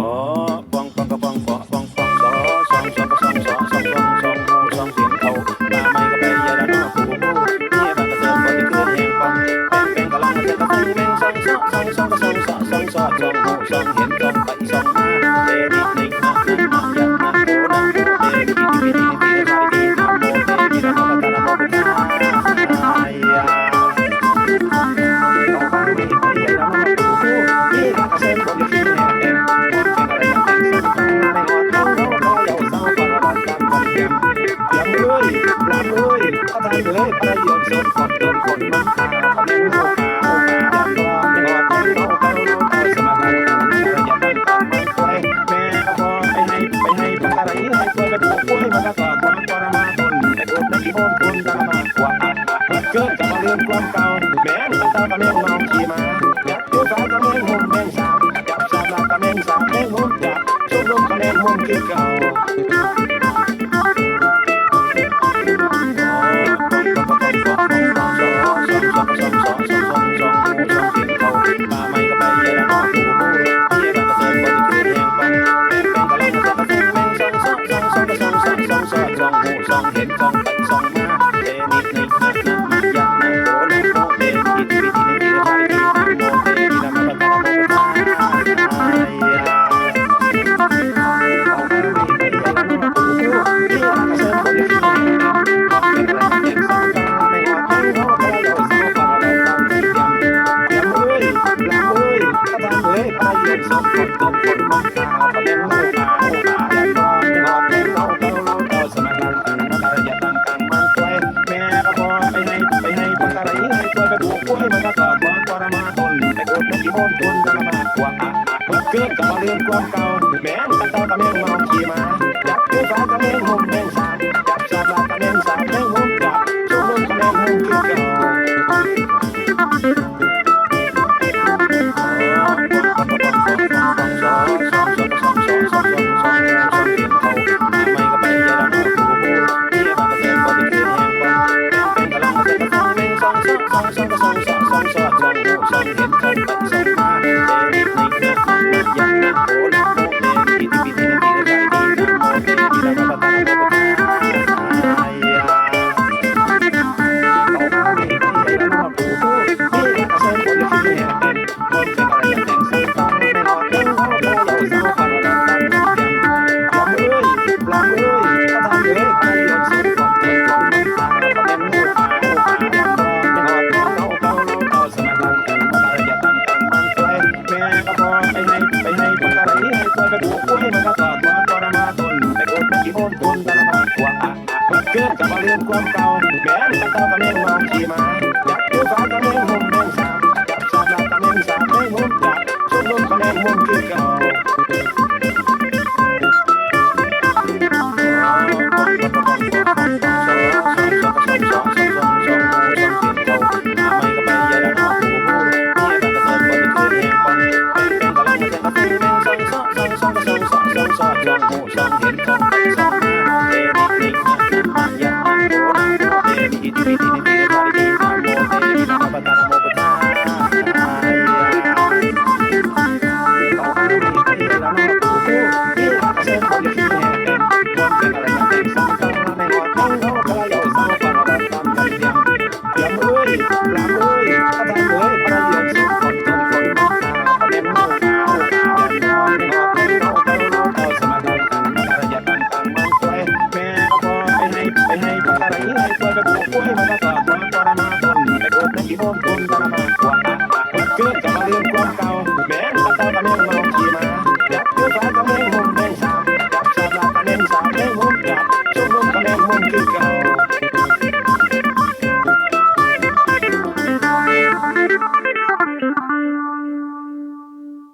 Oh. นตุนดัมากว่าอัดมาเกิดกับมาเรื่องความเก่าแม้นตาตะเมงเมาขี่มาอยากดูสาวตะเมงหุ่นแมงสาวอยากสาวตะเมงสาวเมงหุ่นอยากชุบลมตะเมงหุ่นคือเก่า แต่โดนตะกี่โอนจนจะลำบากกว่าอะอะเมื่อเกิดก็เรื่องความเก่าแม้นตะเต้ากับแม่งเมาขี่มาจับเพื่กับแม่งหงมแม่งสาบจับสาบกับแม่งสา Thank. ตะละมังหัว่าอักมันเกิดจะมาเรียนความเก่าแม้นตะกะเมงมองขี่มาจับผู้าวกะเมงมุมแมงสามจับชามลากะเมงสามเม่มุมจับชุดลมกะเมงมุมที่เก่า จะมาเรียนความเก่าแม่ตาตากับแม่เมาขี่มาจับเพื่อนฟ้ากับแม่หุ่มแม่สามจับสามลากับแม่สามแม่หุ่มจับชุบลมกับแม่หุ่มคือเก่า